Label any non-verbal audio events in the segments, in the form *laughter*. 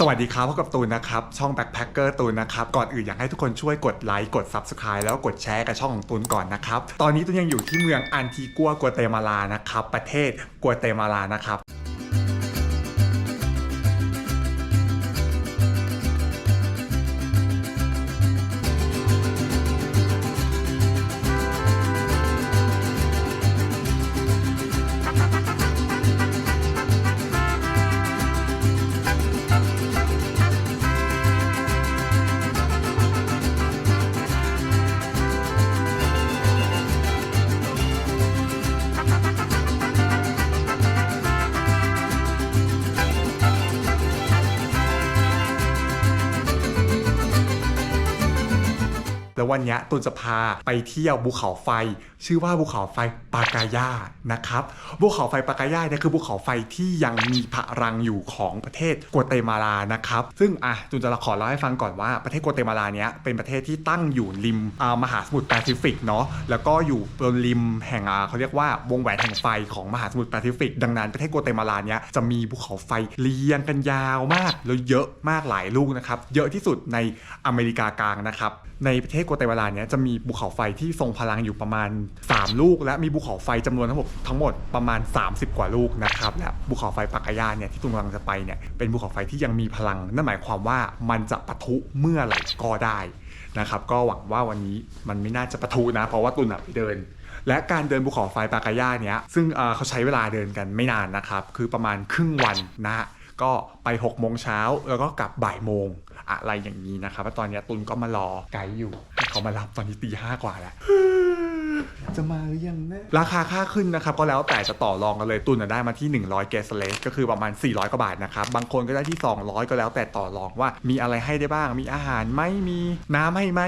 สวัสดีครับพบกับตูนนะครับ ช่อง Backpacker ตูนนะครับ ก่อนอื่นอยากให้ทุกคนช่วยกดไลค์กด Subscribe แล้วก็กดแชร์กับช่องของตูนก่อนนะครับ ตอนนี้ตูนยังอยู่ที่เมืองอันทีกัวกัวเตมาลานะครับ ประเทศกัวเตมาลานะครับ แล้ววันนี้ตูนจะพาไปเที่ยวภูเขาไฟ ชื่อว่าภูเขาไฟปากาย่านะครับภูเขาไฟปากาย่าเนี่ยคือภูเขาไฟที่ยังมีพลังอยู่ของประเทศกัวเตมาลานะครับซึ่งอะตูนจะขอเล่าให้ฟังก่อนว่าประเทศกัวเตมาลาเนี้ยเป็นประเทศที่ตั้งอยู่ริมอ่ามหาสมุทรแปซิฟิกเนาะแล้วก็อยู่บนริมแห่งอ่าเขาเรียกว่าวงแหวนแห่งไฟของมหาสมุทรแปซิฟิก ดังนั้นประเทศกัวเตมาลาเนี้ยจะมีภูเขาไฟเรียงกันยาวมาก แล้วเยอะมากหลายลูกนะครับ เยอะที่สุดในอเมริกากลางนะครับในประเทศกัวเตมาลาเนี่ยจะมีภูเขาไฟที่ทรงพลังอยู่ประมาณ 3 ลูก และมีภูเขาไฟจำนวนทั้งหมดทั้งหมดประมาณ 30 กว่าลูกนะครับและภูเขาไฟปากายาเนี่ยที่ตุงกำลังจะไปเนี่ยเป็นภูเขาไฟที่ยังมีพลัง นั่นหมายความว่ามันจะปะทุเมื่อไหร่ก็ได้นะครับก็หวังว่าวันนี้มันไม่น่าจะปะทุนะ เพราะว่าตุนอะไปเดิน และการเดินภูเขาไฟปากายาเนี่ยซึ่งเขาใช้เวลาเดินกันไม่นานนะครับคือประมาณครึ่งวันนะฮะก็ไป6โมงเช้าแล้วก็กลับบ่ายโมง อะไรอย่างนี้นะครับแล้วตอนนี้ตุนก็มารอไกด์อยู่ให้เขามารับตอนนี้ตีห้ากว่าแล้วจะมาหรือยังนะราคาค่าขึ้นนะครับก็แล้วแต่จะต่อรองกันเลยตุนนะได้มาที่ 100 เกสเลสก็คือประมาณ 400 กว่าบาทนะครับ บางคนก็ได้ที่ 200 ก็แล้วแต่ต่อรองว่ามีอะไรให้ได้บ้าง มีอาหารไหมมีน้ำให้ไหม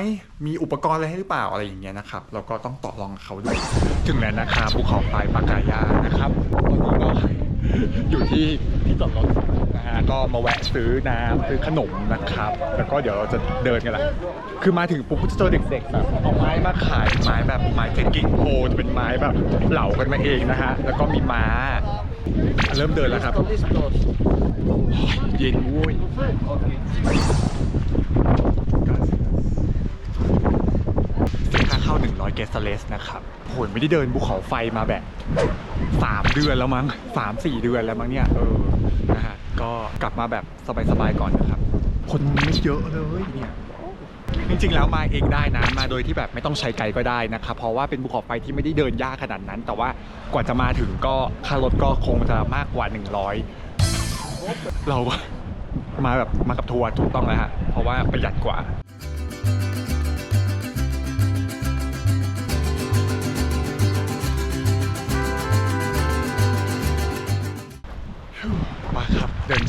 มีอุปกรณ์อะไรให้หรือเปล่าอะไรอย่างเงี้ยนะครับเราก็ต้องต่อรองกับเขาด้วยถึงแล้วนะครับภูเขาไฟปากายานะครับตอนนี้ก็อยู่ที่ที่จอดรถนะ ฮะก็มาแวะซื้อน้ำซื้อขนมนะครับ แล้วก็เดี๋ยวเราจะเดินกันละคือมาถึงปุ๊บก็จะเจอเด็กๆแบบเอาไม้มาขายไม้แบบไม้เทคกิ้งโพจะเป็นไม้แบบเหลากันมาเองนะฮะแล้วก็มีม้า เริ่มเดินแล้วครับเย็นวุ้ยเสียค่าเข้า 100 เกสเลสนะครับโหไม่ได้เดินภูเขาไฟมาแบบสามเดือนแล้วมั้งสามสี่เดือนแล้วมั้งเนี่ย เออ นะฮะก็กลับมาแบบสบายๆก่อนนะครับ คนไม่เยอะเลยเนี่ยจริงๆ แล้วมาเองได้นะมาโดยที่แบบไม่ต้องใช้ไกด์ก็ได้นะครับเพราะว่าเป็นภูเขาไฟที่ไม่ได้เดินยากขนาดนั้น แต่ว่ากว่าจะมาถึงก็ค่ารถก็คงจะมากกว่า 100 เราก็มาแบบมากับทัวร์ถูกต้องแล้วฮะเพราะว่าประหยัดกว่ามา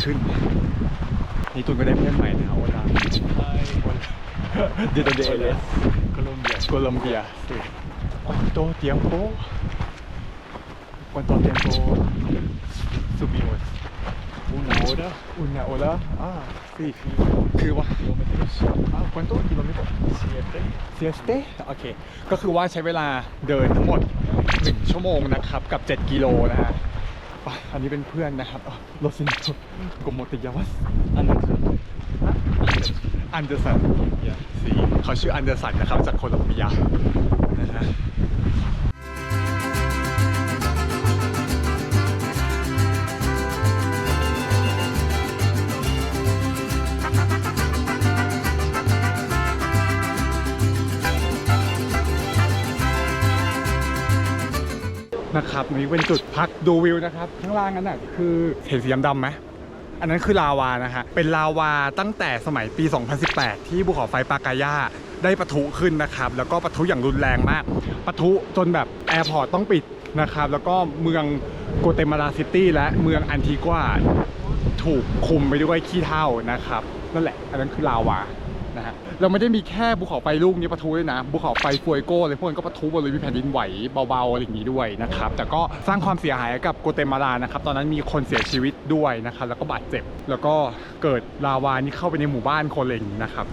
ขึ้น นี่ตุนก็ได้เพื่อนใหม่นะโอลาเดโดเดเอเลสโคลอมเบียโคลอมเบียคุนโตเตียมโปคุนโตเตียมโปสุบิโอส Una hora, อุนนาโอลาอ่าสี่คือว่า kilómetros, อ่าคุนโตกิโลเมตร siete. เซียสเตโอเค ก็คือว่าใช้เวลาเดินทั้งหมด 1 ชั่วโมงนะครับ กับ 7 กิโลนะฮะ ไปอันนี้เป็นเพื่อนนะครับโรซินกโมติยาวัส Anderson. อันเดอร์สัน Yeah. สีเขาชื่ออันเดอร์สันนะครับจากโคลอมเบียนะฮะ นะครับนี่เป็นจุดพักดูวิวนะครับ ข้างล่างนั้นน่ะคือเห็นสีดำๆไหมอันนั้นคือลาวานะฮะ เป็นลาวาตั้งแต่สมัยปี 2018 ที่ภูเขาไฟปากายาได้ปะทุขึ้นนะครับ แล้วก็ปะทุอย่างรุนแรงมาก ปะทุจนแบบแอร์พอร์ตต้องปิดนะครับ แล้วก็เมืองโกเตมาลาซิตี้และเมืองอันทิกวาถูกคุมไปด้วยขี้เถ้านะครับ นั่นแหละ อันนั้นคือลาวา นะฮะเราไม่ได้มีแค่ภูเขาไฟลูกนี้ปะทุด้วยนะภูเขาไฟฟวยโก้อะไรพวกนั้นก็ปะทุบนเลยมีแผ่นดินไหวเบาๆอะไรอย่างนี้ด้วยนะครับแต่ก็สร้างความเสียหายกับโกเตมาลานะครับตอนนั้นมีคนเสียชีวิตด้วยนะครับแล้วก็บาดเจ็บ แล้วก็เกิดลาวานี่เข้าไปในหมู่บ้านคนอะไรอย่างนี้นะครับ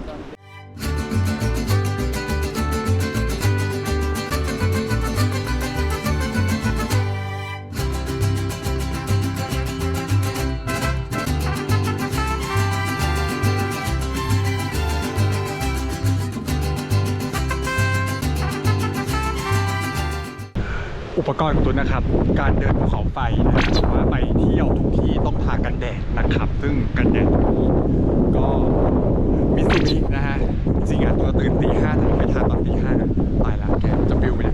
อุปกรณ์ของตุนนะครับ การเดินภูเขาไฟนะครับว่าไปเที่ยวทุกที่ต้องทากันแดดนะครับ ซึ่งกันแดดตรงนี้ก็มิสูบินะฮะจริงๆอะตัวตื่นตีห้าแต่ไปทาตอนตีห้านะตายแล้วแกจะปิวไปเนี่ย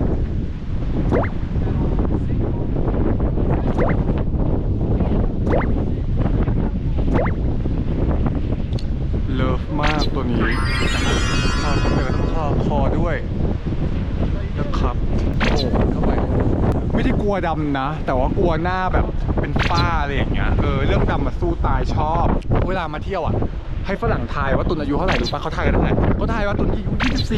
ลัวดำนะ แต่ว่ากลัวหน้าแบบเป็นฝ้าอะไรอย่างเงี้ยเออเรื่องดำมาสู้ตายชอบ เวลามาเที่ยวอะ ให้ฝรั่งทายว่าตุนอายุเท่าไหร่รู้ปะเขาทายกันเท่าไหร่เขาทายว่าตุนอายุ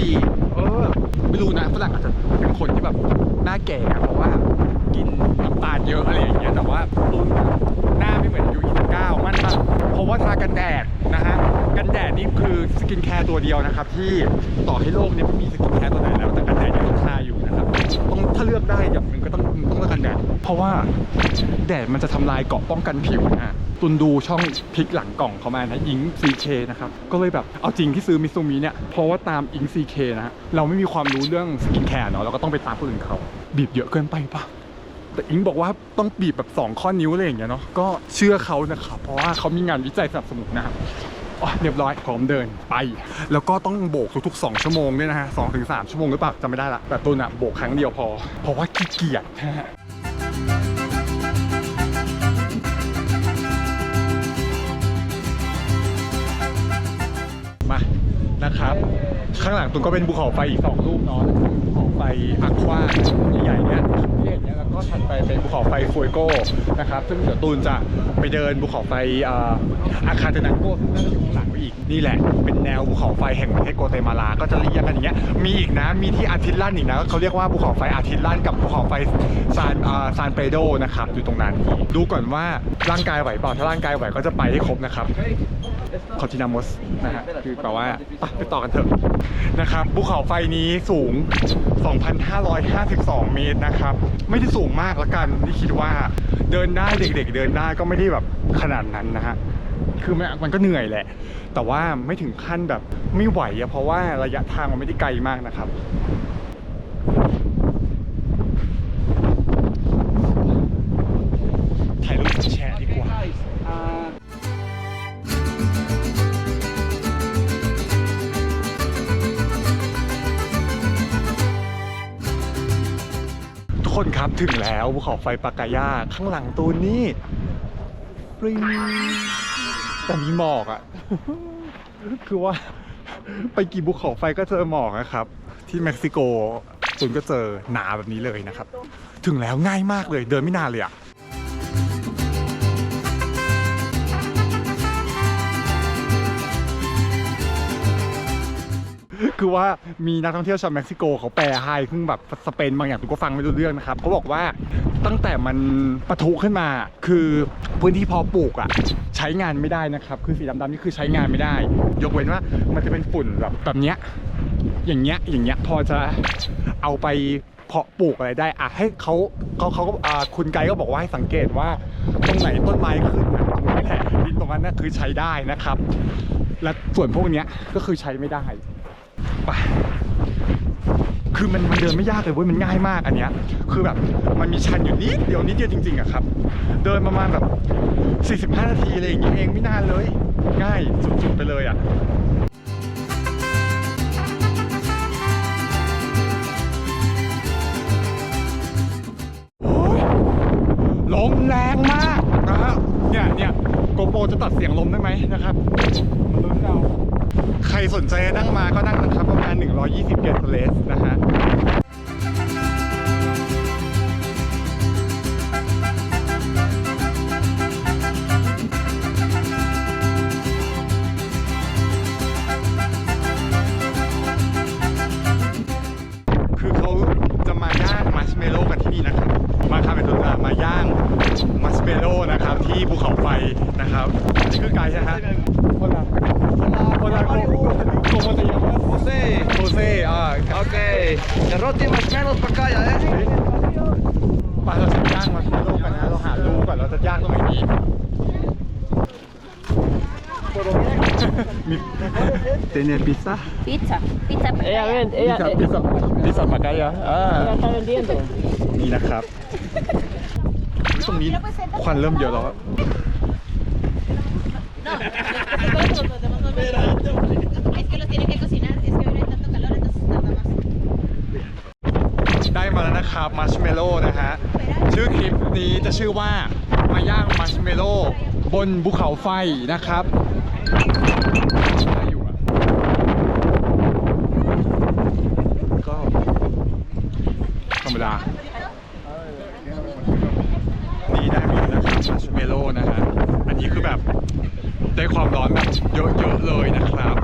24 เออ ไม่รู้นะฝรั่งอาจจะเป็นคนที่แบบหน้าแก่เพราะว่ากินน้ำตาลเยอะอะไรอย่างเงี้ยแต่ว่าตุนหน้าไม่เหมือนอายุ29มั่นมากเพราะว่าทากันแดดนะฮะกันแดดนี่คือสกินแคร์ตัวเดียวนะครับที่ต่อให้โลกนี้ไม่มีสกินแคร์ตัวไหนแล้วแต่กันแดดยังทาอยู่ ต้องถ้าเลือกได้อย่างหนึ่งก็ต้องต้องเลือกกันแดดเพราะว่าแดดมันจะทำลายเกราะป้องกันผิวนะตุนดูช่องพลิกหลังกล่องเขามานะอิง CK นะครับก็เลยแบบเอาจริงที่ซื้อมิซูมิเนี่ยเพราะว่าตามอิง CK นะฮะเราไม่มีความรู้เรื่องสกินแคร์เนาะเราก็ต้องไปตามคนอื่นเขาบีบเยอะเกินไปปะแต่อิงบอกว่าต้องบีบแบบ 2 ข้อนิ้วอะไรอย่างเงี้ยเนาะก็เชื่อเขานะครับเพราะว่าเขามีงานวิจัยสนับสนุนนะครับ เรียบร้อยพร้อมเดินไป แล้วก็ต้องโบกทุก ๆ 2 ชั่วโมงด้วยนะฮะสองถึงสามชั่วโมงหรือเปล่าจำไม่ได้ละแต่ตุนอะโบกครั้งเดียวพอ เพราะว่าขี้เกียจ นะครับ ข้างหลังตุนก็เป็นภูเขาไฟอีกสองลูกเนาะภูเขาไฟอัควาใหญ่ๆเนี่ยที่เห็นเนี่ยแล้วก็ถัดไปเป็นภูเขาไฟฟุยโก้นะครับ ซึ่งเดี๋ยวตูนจะไปเดินภูเขาไฟเอ่ออาคาเตนังโก้ซึ่งน่าจะอยู่ข้างหลังไปอีกนี่แหละ เป็นแนวภูเขาไฟแห่งประเทศโกเตมาลา ก็จะเรียกกันอย่างเงี้ยมีอีกนะมีที่อาทิตย์ลั่นอีกนะเขาเรียกว่าภูเขาไฟอาทิตย์ลั่นกับภูเขาไฟซานอ่าซานเปโดนะครับอยู่ตรงนั้นดูก่อนว่าร่างกายไหวเปล่าถ้าร่างกายไหวก็จะไปให้ครบนะครับคอตินามสนะฮะคือแปลว่าไปไปต่อกันเถอะนะครับภูเขาไฟนี้สูง 2,552 เมตรนะครับ ไม่ได้สูงมากละกันที่คิดว่าเดินได้เด็ก ๆ เดินได้ก็ไม่ได้แบบขนาดนั้นนะฮะคือมันมันก็เหนื่อยแหละ แต่ว่าไม่ถึงขั้นแบบไม่ไหวอะเพราะว่าระยะทางมันไม่ได้ไกลมากนะครับ คนครับถึงแล้วภูเขาไฟปากายาข้างหลังตูนนี่ปริงแต่มีหมอกอะคือว่าไปกี่ภูเขาไฟก็เจอหมอกนะครับ ที่เม็กซิโกตูนก็เจอหนาแบบนี้เลยนะครับ ถึงแล้วง่ายมากเลยเดินไม่นานเลยอะ คือว่ามีนักท่องเที่ยวชาวเม็กซิโกเขาแปลให้ซึ่งแบบสเปนบางอย่างผมก็ฟังไม่รู้เรื่องนะครับเขาบอกว่าตั้งแต่มันปะทุขึ้นมา คือพื้นที่เพอปลูกอะใช้งานไม่ได้นะครับ คือสีดำๆนี่คือใช้งานไม่ได้ ยกเว้นว่ามันจะเป็นฝุ่นแบบแบบเนี้ยอย่างเงี้ยอย่างเงี้ยพอจะเอาไปเพาะปลูกอะไรได้อะให้เขาเขาเขาก็คุณไกด์ก็บอกว่าให้สังเกตว่าตรงไหนต้นไม้ขึ้นตรงนี้แหละดินตรงนั้นน่ะคือใช้ได้นะครับ และส่วนพวกเนี้ยก็คือใช้ไม่ได้ ไปคือมันมันเดินไม่ยากเลยเว้ยมันง่ายมากอันเนี้ยคือแบบมันมีชันอยู่นิดเดียวนิดเดียวจริงๆอะครับ เดินประมาณแบบ 45 นาทีอะไรอย่างเงี้ยเองไม่นานเลย ง่ายสุดๆไปเลยอะลมแรงมากนะฮะเนี่ยเนี่ยโกโปรจะตัดเสียงลมได้ไหมนะครับมันลุ้นเอา ใครสนใจนั่งมาก็นั่งนะครับประมาณ120เกตเลสนะฮะ ok. El roti más menos para acá, ¿eh? ไปเราจะย่างมัชเมโลกันนะเราหาดูก่อนเราจะย่างตรงไหนดีมีเตเนพิซซ่า Pizza, pizza per Ella allá. vende, ella, พิซซ่าพิซซ่าพิซซ่าปากายาอ่า ella está vendiendo. นี่นะครับอุ๊ยตรงนี้ควันเริ่มเยอะแล้วอะ Es นะครับมัชเมลโล่นะฮะชื่อคลิปนี้จะชื่อว่ามาย่างมัชเมลโล่บนภูเขาไฟนะครับก็ธรรมดานี่ได้มาแล้วนะครับมัชเมลโล่นะฮะอันนี้คือแบบได้ความร้อนแบบเยอะๆเลยนะครับ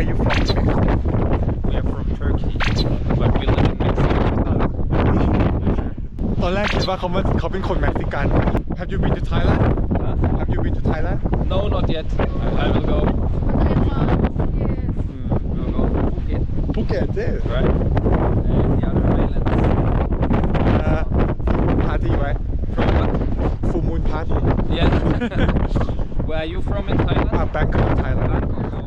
อ่อ where you from We're from Turkey, but we live in Mexico. ตอนแรกคิดว่าเขามาเขาเป็นคนเม็กซิกัน Have you been to Thailand Huh? Have you been to Thailand No, not yet. I, I will go. We'll go to Phuket, Phuket too right? And the other islands. uh, Full Moon Party right From what? Full Moon Party Yeah. *laughs* *laughs* Where are you from in Thailand? uh, Bangkok Thailand Bangkok.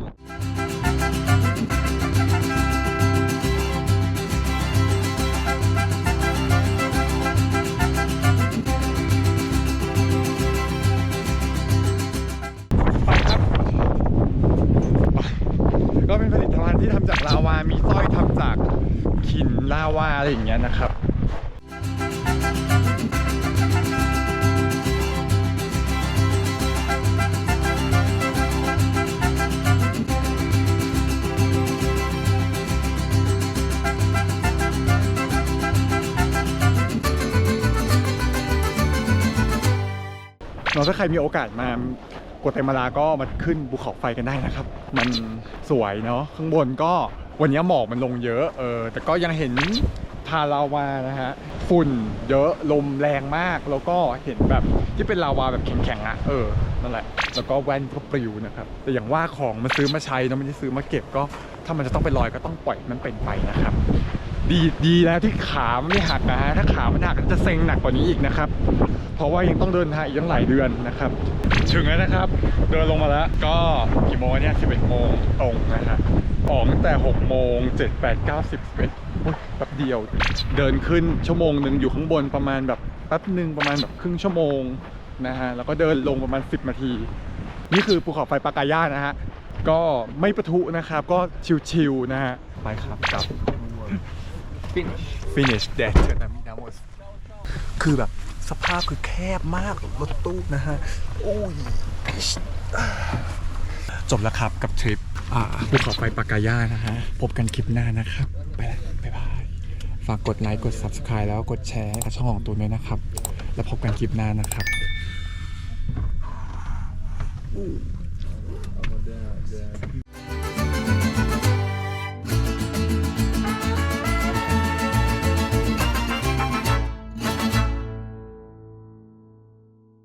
ใครมีโอกาสมากัวเตมาลาก็มาขึ้นภูเขาไฟกันได้นะครับ มันสวยเนาะข้างบนก็วันนี้หมอกมันลงเยอะเออแต่ก็ยังเห็นทาลาวานะฮะฝุ่นเยอะลมแรงมากแล้วก็เห็นแบบที่เป็นลาวาแบบแข็งๆอะเออนั่นแหละแล้วก็แว่นก็ปลิวนะครับแต่อย่างว่าของมันซื้อมาใช้เนะไม่ได้ซื้อมาเก็บก็ถ้ามันจะต้องไปลอยก็ต้องปล่อยมันเป็นไปนะครับ ดีดีแล้วที่ขามันไม่หักนะฮะถ้าขามันหักจะเซ็งหนักกว่านี้อีกนะครับ เพราะว่ายังต้องเดินทางอีกตั้งหลายเดือนนะครับ ถึงแล้วนะครับ เดินลงมาแล้วก็กี่โมงเนี่ย11โมงตรงนะฮะออกตั้งแต่6โมง7 8 9 10 11โอ้ยแป๊บเดียว เดินขึ้นชั่วโมงหนึ่งอยู่ข้างบนประมาณแบบแป๊บหนึ่งประมาณแบบครึ่งชั่วโมงนะฮะแล้วก็เดินลงประมาณ 10 นาที นี่คือภูเขาไฟปากาย่านะฮะก็ไม่ประทุนะครับ ก็ชิวๆนะฮะไปครับกลับ Finish. finish that tsunami now was คือแบบสภาพคือแคบมากรถตู้นะฮะ โอ้ย จบแล้วครับกับทริปอ่าภูเขาไฟปากาย่านะฮะ พบกันคลิปหน้านะครับ ไปแล้วบ๊ายบาย ฝากกดไลค์ กด subscribe แล้วกดแชร์ให้กับช่องของตูนด้วยนะครับ แล้วพบกันคลิปหน้านะครับ